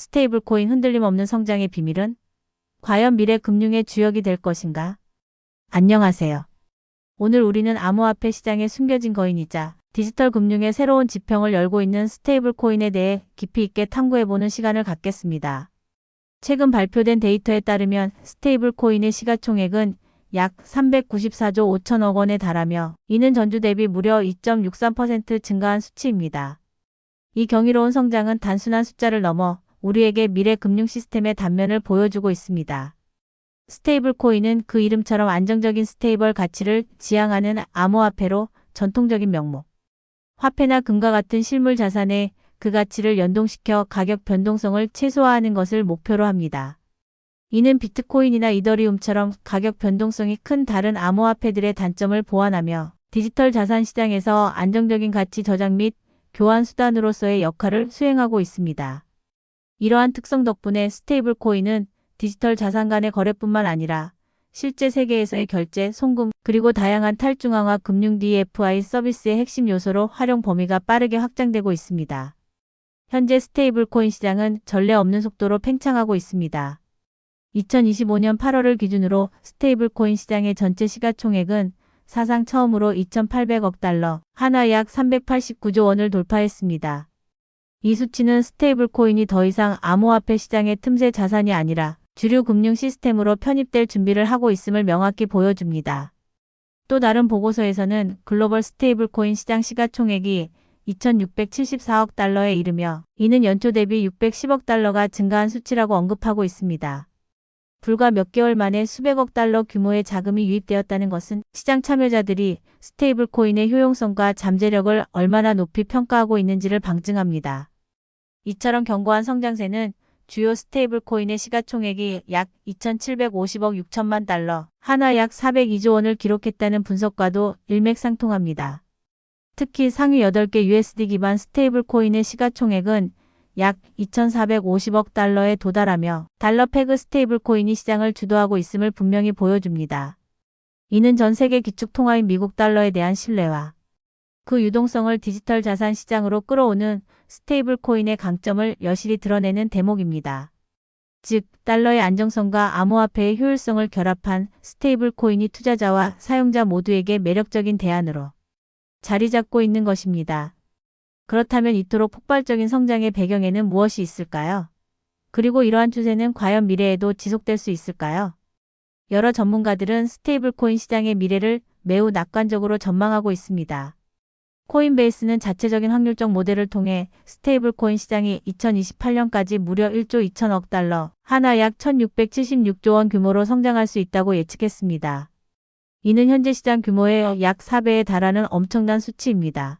스테이블 코인 흔들림 없는 성장의 비밀은? 과연 미래 금융의 주역이 될 것인가? 안녕하세요. 오늘 우리는 암호화폐 시장에 숨겨진 거인이자 디지털 금융의 새로운 지평을 열고 있는 스테이블 코인에 대해 깊이 있게 탐구해보는 시간을 갖겠습니다. 최근 발표된 데이터에 따르면 스테이블 코인의 시가총액은 약 394조 5천억 원에 달하며 이는 전주 대비 무려 2.63% 증가한 수치입니다. 이 경이로운 성장은 단순한 숫자를 넘어 우리에게 미래 금융 시스템의 단면을 보여주고 있습니다. 스테이블 코인은 그 이름처럼 안정적인 스테이블 가치를 지향하는 암호화폐로 전통적인 명목. 화폐나 금과 같은 실물 자산에 그 가치를 연동시켜 가격 변동성을 최소화하는 것을 목표로 합니다. 이는 비트코인이나 이더리움처럼 가격 변동성이 큰 다른 암호화폐들의 단점을 보완하며 디지털 자산 시장에서 안정적인 가치 저장 및 교환 수단으로서의 역할을 수행하고 있습니다. 이러한 특성 덕분에 스테이블 코인은 디지털 자산 간의 거래뿐만 아니라 실제 세계에서의 결제, 송금, 그리고 다양한 탈중앙화 금융 DFI 서비스의 핵심 요소로 활용 범위가 빠르게 확장되고 있습니다. 현재 스테이블 코인 시장은 전례 없는 속도로 팽창하고 있습니다. 2025년 8월을 기준으로 스테이블 코인 시장의 전체 시가총액은 사상 처음으로 2,800억 달러, 하나 약 389조 원을 돌파했습니다. 이 수치는 스테이블 코인이 더 이상 암호화폐 시장의 틈새 자산이 아니라 주류 금융 시스템으로 편입될 준비를 하고 있음을 명확히 보여줍니다. 또 다른 보고서에서는 글로벌 스테이블 코인 시장 시가총액이 2,674억 달러에 이르며 이는 연초 대비 610억 달러가 증가한 수치라고 언급하고 있습니다. 불과 몇 개월 만에 수백억 달러 규모의 자금이 유입되었다는 것은 시장 참여자들이 스테이블 코인의 효용성과 잠재력을 얼마나 높이 평가하고 있는지를 방증합니다. 이처럼 견고한 성장세는 주요 스테이블 코인의 시가총액이 약 2,750억 6천만 달러, 하나 약 402조 원을 기록했다는 분석과도 일맥상통합니다. 특히 상위 8개 USD 기반 스테이블 코인의 시가총액은 약 2,450억 달러에 도달하며 달러 패그 스테이블 코인이 시장을 주도하고 있음을 분명히 보여줍니다. 이는 전 세계 기축 통화인 미국 달러에 대한 신뢰와 그 유동성을 디지털 자산 시장으로 끌어오는 스테이블 코인의 강점을 여실히 드러내는 대목입니다. 즉, 달러의 안정성과 암호화폐의 효율성을 결합한 스테이블 코인이 투자자와 사용자 모두에게 매력적인 대안으로 자리 잡고 있는 것입니다. 그렇다면 이토록 폭발적인 성장의 배경에는 무엇이 있을까요? 그리고 이러한 추세는 과연 미래에도 지속될 수 있을까요? 여러 전문가들은 스테이블 코인 시장의 미래를 매우 낙관적으로 전망하고 있습니다. 코인베이스는 자체적인 확률적 모델을 통해 스테이블 코인 시장이 2028년까지 무려 1조 2천억 달러, 하나 약 1676조 원 규모로 성장할 수 있다고 예측했습니다. 이는 현재 시장 규모의 약 4배에 달하는 엄청난 수치입니다.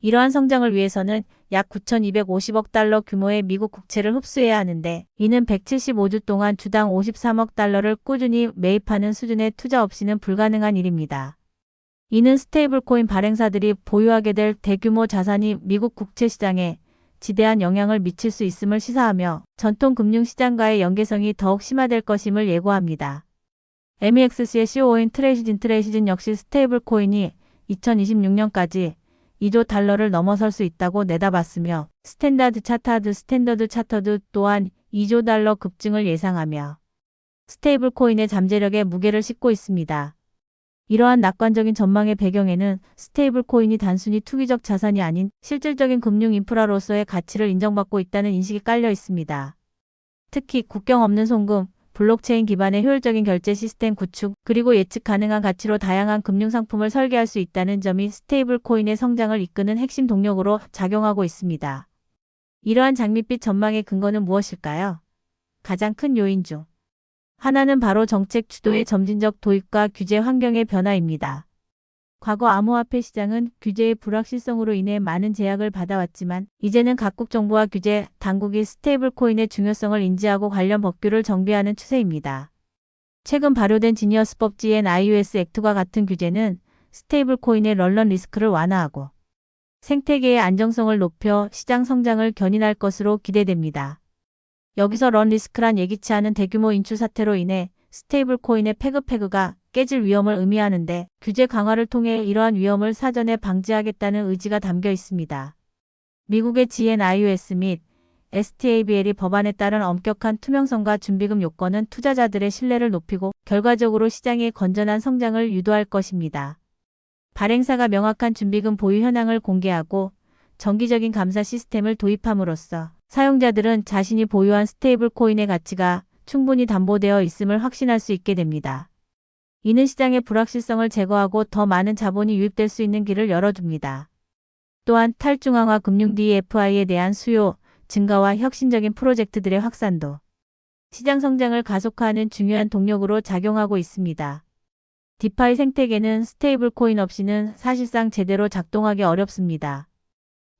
이러한 성장을 위해서는 약 9,250억 달러 규모의 미국 국채를 흡수해야 하는데 이는 175주 동안 주당 53억 달러를 꾸준히 매입하는 수준의 투자 없이는 불가능한 일입니다. 이는 스테이블 코인 발행사들이 보유하게 될 대규모 자산이 미국 국채 시장에 지대한 영향을 미칠 수 있음을 시사하며 전통 금융 시장과의 연계성이 더욱 심화될 것임을 예고합니다. MEXC의 CO인 트레이시진 트레이시진 역시 스테이블 코인이 2026년까지 2조 달러를 넘어설 수 있다고 내다봤으며 스탠다드 차타드 스탠더드 차터드 또한 2조 달러 급증을 예상하며 스테이블 코인의 잠재력에 무게를 싣고 있습니다. 이러한 낙관적인 전망의 배경에는 스테이블 코인이 단순히 투기적 자산이 아닌 실질적인 금융 인프라로서의 가치를 인정받고 있다는 인식이 깔려 있습니다. 특히 국경 없는 송금, 블록체인 기반의 효율적인 결제 시스템 구축, 그리고 예측 가능한 가치로 다양한 금융 상품을 설계할 수 있다는 점이 스테이블 코인의 성장을 이끄는 핵심 동력으로 작용하고 있습니다. 이러한 장밋빛 전망의 근거는 무엇일까요? 가장 큰 요인 중 하나는 바로 정책 주도의 점진적 도입과 규제 환경의 변화입니다. 과거 암호화폐 시장은 규제의 불확실성으로 인해 많은 제약을 받아왔지만 이제는 각국 정부와 규제 당국이 스테이블 코인의 중요성을 인지하고 관련 법규를 정비하는 추세입니다. 최근 발효된 지니어스법 GNIUS 액트와 같은 규제는 스테이블 코인의 럴런 리스크를 완화하고 생태계의 안정성을 높여 시장 성장을 견인할 것으로 기대됩니다. 여기서 런 리스크란 예기치 않은 대규모 인출 사태로 인해 스테이블 코인의 페그페그가 깨질 위험을 의미하는데 규제 강화를 통해 이러한 위험을 사전에 방지하겠다는 의지가 담겨 있습니다. 미국의 GNIUS 및 STABL이 법안에 따른 엄격한 투명성과 준비금 요건은 투자자들의 신뢰를 높이고 결과적으로 시장의 건전한 성장을 유도할 것입니다. 발행사가 명확한 준비금 보유 현황을 공개하고 정기적인 감사 시스템을 도입함으로써 사용자들은 자신이 보유한 스테이블 코인의 가치가 충분히 담보되어 있음을 확신할 수 있게 됩니다. 이는 시장의 불확실성을 제거하고 더 많은 자본이 유입될 수 있는 길을 열어줍니다. 또한 탈중앙화 금융 DFI에 대한 수요 증가와 혁신적인 프로젝트들의 확산도 시장 성장을 가속화하는 중요한 동력으로 작용하고 있습니다. 디파이 생태계는 스테이블 코인 없이는 사실상 제대로 작동하기 어렵습니다.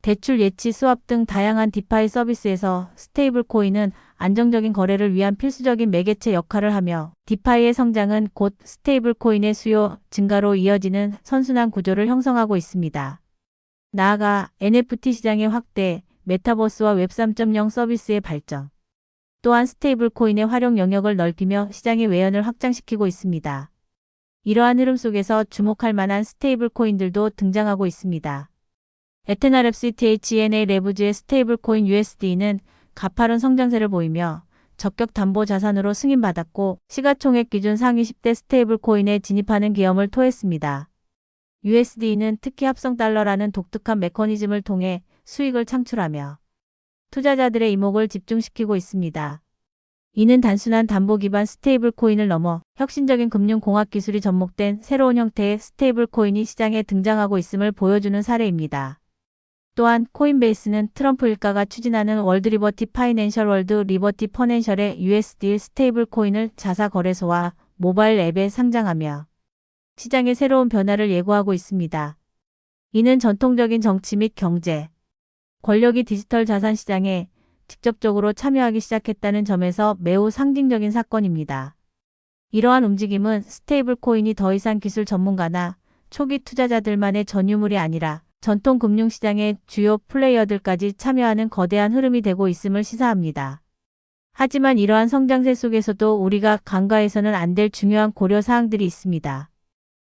대출 예치 수합 등 다양한 디파이 서비스에서 스테이블 코인은 안정적인 거래를 위한 필수적인 매개체 역할을 하며 디파이의 성장은 곧 스테이블 코인의 수요 증가로 이어지는 선순환 구조를 형성하고 있습니다. 나아가 NFT 시장의 확대, 메타버스와 웹 3.0 서비스의 발전, 또한 스테이블 코인의 활용 영역을 넓히며 시장의 외연을 확장시키고 있습니다. 이러한 흐름 속에서 주목할 만한 스테이블 코인들도 등장하고 있습니다. 에테나랩스 THNA 레브즈의 스테이블 코인 USD는 가파른 성장세를 보이며 적격 담보 자산으로 승인받았고 시가총액 기준 상위 10대 스테이블 코인에 진입하는 기염을 토했습니다. USD는 특히 합성 달러라는 독특한 메커니즘을 통해 수익을 창출하며 투자자들의 이목을 집중시키고 있습니다. 이는 단순한 담보 기반 스테이블 코인을 넘어 혁신적인 금융 공학 기술이 접목된 새로운 형태의 스테이블 코인이 시장에 등장하고 있음을 보여주는 사례입니다. 또한 코인베이스는 트럼프 일가가 추진하는 월드 리버티 파이낸셜 월드 리버티 퍼넨셜의 USD 스테이블 코인을 자사 거래소와 모바일 앱에 상장하며 시장의 새로운 변화를 예고하고 있습니다. 이는 전통적인 정치 및 경제, 권력이 디지털 자산 시장에 직접적으로 참여하기 시작했다는 점에서 매우 상징적인 사건입니다. 이러한 움직임은 스테이블 코인이 더 이상 기술 전문가나 초기 투자자들만의 전유물이 아니라 전통 금융시장의 주요 플레이어들까지 참여하는 거대한 흐름이 되고 있음을 시사합니다. 하지만 이러한 성장세 속에서도 우리가 간과해서는 안 될 중요한 고려 사항들이 있습니다.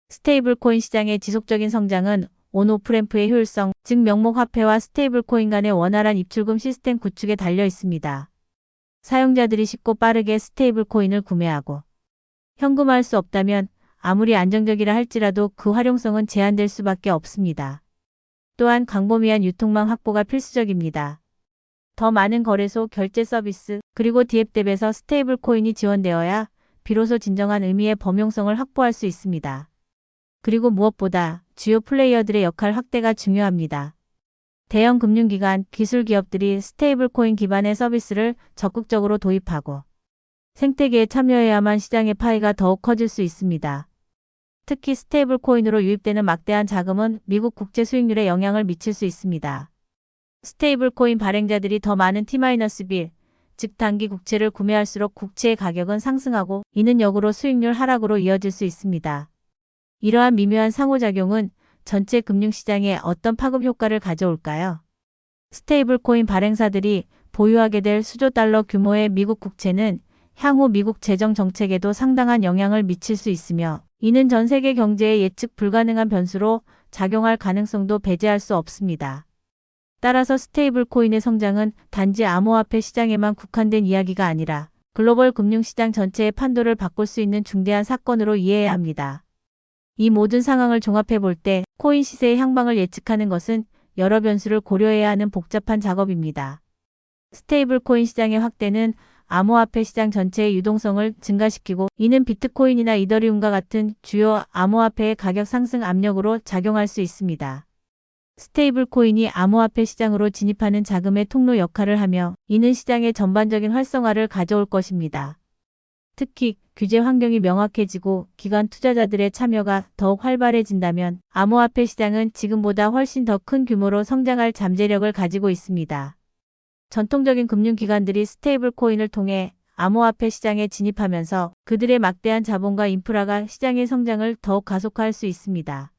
스테이블 코인 시장의 지속적인 성장은 온오프램프의 효율성, 즉 명목 화폐와 스테이블 코인 간의 원활한 입출금 시스템 구축에 달려 있습니다. 사용자들이 쉽고 빠르게 스테이블 코인을 구매하고 현금화할 수 없다면 아무리 안정적이라 할지라도 그 활용성은 제한될 수밖에 없습니다. 또한 광범위한 유통망 확보가 필수적입니다. 더 많은 거래소, 결제 서비스, 그리고 디앱랩에서 스테이블 코인이 지원되어야 비로소 진정한 의미의 범용성을 확보할 수 있습니다. 그리고 무엇보다 주요 플레이어들의 역할 확대가 중요합니다. 대형 금융기관, 기술 기업들이 스테이블 코인 기반의 서비스를 적극적으로 도입하고 생태계에 참여해야만 시장의 파이가 더욱 커질 수 있습니다. 특히 스테이블 코인으로 유입되는 막대한 자금은 미국 국제 수익률에 영향을 미칠 수 있습니다. 스테이블 코인 발행자들이 더 많은 T-빌, 즉 단기 국채를 구매할수록 국채의 가격은 상승하고 이는 역으로 수익률 하락으로 이어질 수 있습니다. 이러한 미묘한 상호작용은 전체 금융시장에 어떤 파급 효과를 가져올까요? 스테이블 코인 발행사들이 보유하게 될 수조 달러 규모의 미국 국채는 향후 미국 재정 정책에도 상당한 영향을 미칠 수 있으며 이는 전 세계 경제에 예측 불가능한 변수로 작용할 가능성도 배제할 수 없습니다. 따라서 스테이블 코인의 성장은 단지 암호화폐 시장에만 국한된 이야기가 아니라 글로벌 금융시장 전체의 판도를 바꿀 수 있는 중대한 사건으로 이해해야 합니다. 이 모든 상황을 종합해 볼 때 코인 시세의 향방을 예측하는 것은 여러 변수를 고려해야 하는 복잡한 작업입니다. 스테이블 코인 시장의 확대는 암호화폐 시장 전체의 유동성을 증가시키고 이는 비트코인이나 이더리움과 같은 주요 암호화폐의 가격 상승 압력으로 작용할 수 있습니다. 스테이블 코인이 암호화폐 시장으로 진입하는 자금의 통로 역할을 하며 이는 시장의 전반적인 활성화를 가져올 것입니다. 특히 규제 환경이 명확해지고 기관 투자자들의 참여가 더욱 활발해진다면 암호화폐 시장은 지금보다 훨씬 더 큰 규모로 성장할 잠재력을 가지고 있습니다. 전통적인 금융기관들이 스테이블 코인을 통해 암호화폐 시장에 진입하면서 그들의 막대한 자본과 인프라가 시장의 성장을 더욱 가속화할 수 있습니다.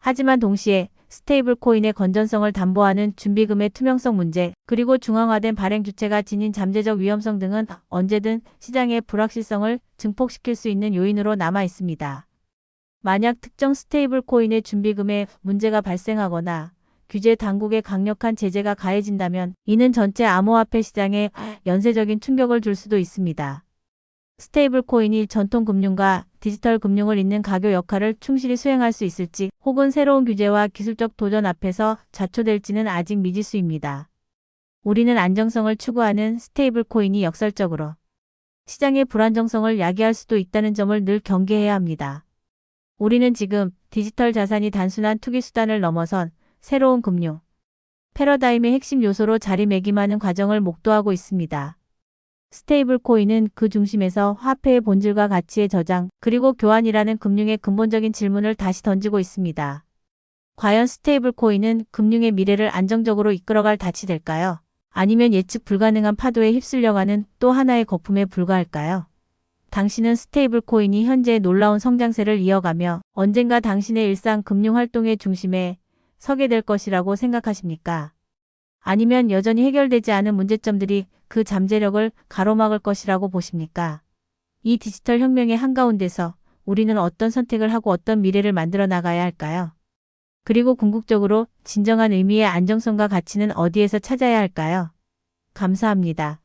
하지만 동시에 스테이블 코인의 건전성을 담보하는 준비금의 투명성 문제, 그리고 중앙화된 발행 주체가 지닌 잠재적 위험성 등은 언제든 시장의 불확실성을 증폭시킬 수 있는 요인으로 남아 있습니다. 만약 특정 스테이블 코인의 준비금에 문제가 발생하거나 규제 당국의 강력한 제재가 가해진다면 이는 전체 암호화폐 시장에 연쇄적인 충격을 줄 수도 있습니다. 스테이블 코인이 전통 금융과 디지털 금융을 잇는 가교 역할을 충실히 수행할 수 있을지 혹은 새로운 규제와 기술적 도전 앞에서 좌초될지는 아직 미지수입니다. 우리는 안정성을 추구하는 스테이블 코인이 역설적으로 시장의 불안정성을 야기할 수도 있다는 점을 늘 경계해야 합니다. 우리는 지금 디지털 자산이 단순한 투기 수단을 넘어선 새로운 금융 패러다임의 핵심 요소로 자리매김하는 과정을 목도하고 있습니다. 스테이블 코인은 그 중심에서 화폐의 본질과 가치의 저장, 그리고 교환이라는 금융의 근본적인 질문을 다시 던지고 있습니다. 과연 스테이블 코인은 금융의 미래를 안정적으로 이끌어갈 닻이 될까요? 아니면 예측 불가능한 파도에 휩쓸려가는 또 하나의 거품에 불과할까요? 당신은 스테이블 코인이 현재의 놀라운 성장세를 이어가며 언젠가 당신의 일상 금융 활동의 중심에 서게 될 것이라고 생각하십니까? 아니면 여전히 해결되지 않은 문제점들이 그 잠재력을 가로막을 것이라고 보십니까? 이 디지털 혁명의 한가운데서 우리는 어떤 선택을 하고 어떤 미래를 만들어 나가야 할까요? 그리고 궁극적으로 진정한 의미의 안정성과 가치는 어디에서 찾아야 할까요? 감사합니다.